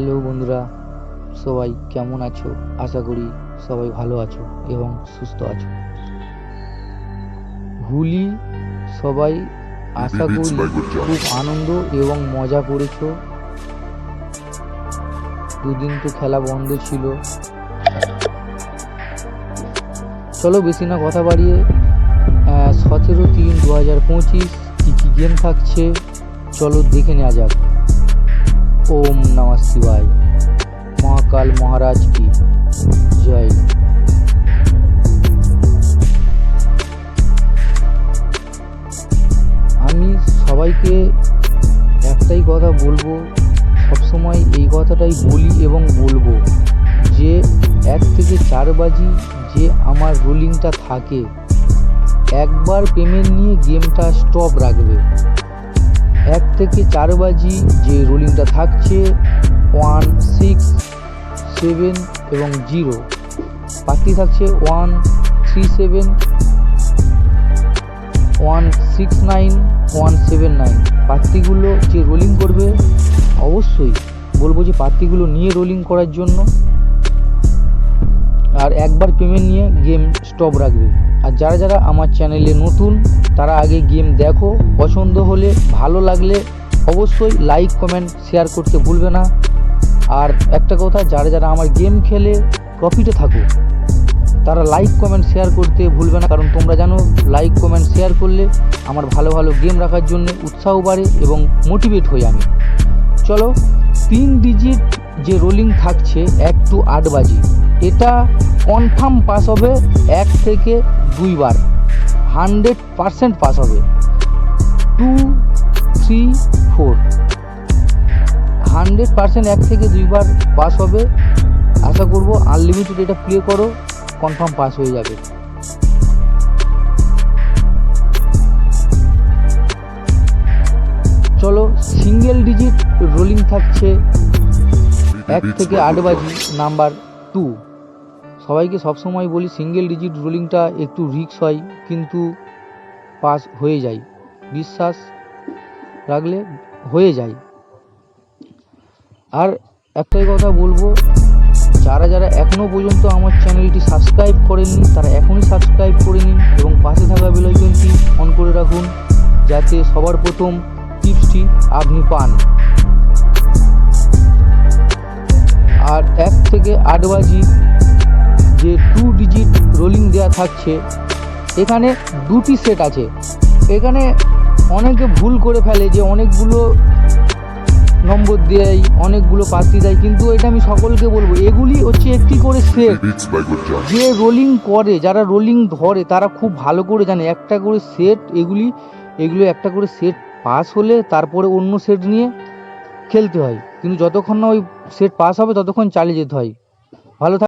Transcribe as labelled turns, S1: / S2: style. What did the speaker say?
S1: Hello বন্ধুরা সবাই কেমন আছো? আশা করি সবাই ভালো আছো এবং সুস্থ আছো। হোলি সবাই আশা করি খুব আনন্দ এবং মজা করেছ। দুদিন তো খেলা বন্ধ ছিল। চলো বেশি না কথা বাড়িয়ে সতেরো তিন দু হাজার পঁচিশ কী কী গেম থাকছে চলো দেখে নেওয়া যাক। ওম নমঃ শিবায়। মহাকাল মহারাজ কি? জয়। আমি সবাইকে একটাই কথা বলব, সবসময় এই কথাটাই বলি এবং বলব যে, এক থেকে চার বাজি যে আমার রোলিংটা থাকে, একবার পেমেন্ট নিয়ে গেমটা স্টপ রাখবে। এক থেকে চার বাজি যে রোলিংটা থাকছে, ওয়ান, সিক্স, সেভেন এবং জিরো। পার্টি থাকছে one, three, seven, one, six, nine, one, seven, nine. পাত্তিগুলো যে রোলিং করবে, অবশ্যই বলব যে পাত্তিগুলো নিয়ে রোলিং করার জন্য আর একবার পেমেন্ট নিয়ে গেম স্টপ রাখবে। আর যারা যারা আমার চ্যানেলে নতুন, তারা আগে গেম দেখো, পছন্দ হলে, ভালো লাগলে অবশ্যই লাইক কমেন্ট শেয়ার করতে ভুলবে না। আর একটা কথা, যারা যারা আমার গেম খেলে প্রফিটে থাকো, তারা লাইক কমেন্ট শেয়ার করতে ভুলবে না। কারণ তোমরা জানো লাইক কমেন্ট শেয়ার করলে আমার ভালো ভালো গেম রাখার জন্য উৎসাহ বাড়ে এবং মোটিভেট হই আমি। চলো, তিন ডিজিট যে রোলিং থাকছে এক টু আট বাজি। এটা কনফার্ম পাস হবে এক থেকে দুইবার হান্ড্রেড পারসেন্ট পাস হবে। Two three four hundred percent এক থেকে দুইবার পাস হবে। আশা করব আনলিমিটেড এটা প্লে করো কনফার্ম পাস হয়ে যাবে। চলো সিঙ্গেল ডিজিট রোলিং থাকছে। এক থেকে আট বাজি নাম্বার টু। সবাইকে সবসময় বলি সিঙ্গেল ডিজিট রোলিংটা একটু রিক্স হয় কিন্তু পাস হয়ে যায়। বিশ্বাস রাখলে হয়ে যায়। আর একটাই কথা বলব যারা যারা এখনও পর্যন্ত আমার চ্যানেলটি সাবস্ক্রাইব করেননি তারা এখনই সাবস্ক্রাইব করে নিন এবং পাশে থাকা বেলাইকনটি অন করে রাখুন যাতে সবার প্রথম টিপসটি আপনি পান। আর এক থেকে আট বাজি যে টু ডিজিট রোলিং দেওয়া থাকছে এখানে দুটি সেট আছে। এখানে অনেকে ভুল করে ফেলে যে অনেকগুলো নম্বর দেয় অনেকগুলো পাত্রি দেয় কিন্তু এটা আমি সকলকে বলব এগুলি হচ্ছে একটি করে সেট. যে রোলিং করে যারা রোলিং ধরে তারা খুব ভালো করে জানে একটা করে সেট এগুলি এগুলো একটা করে সেট পাস হলে তারপরে অন্য সেট নিয়ে খেলতে হয়। কিন্তু যতক্ষণ না ওই সেট পাস হবে ততক্ষণ চালিয়ে যেতে হয়। ভালো থাক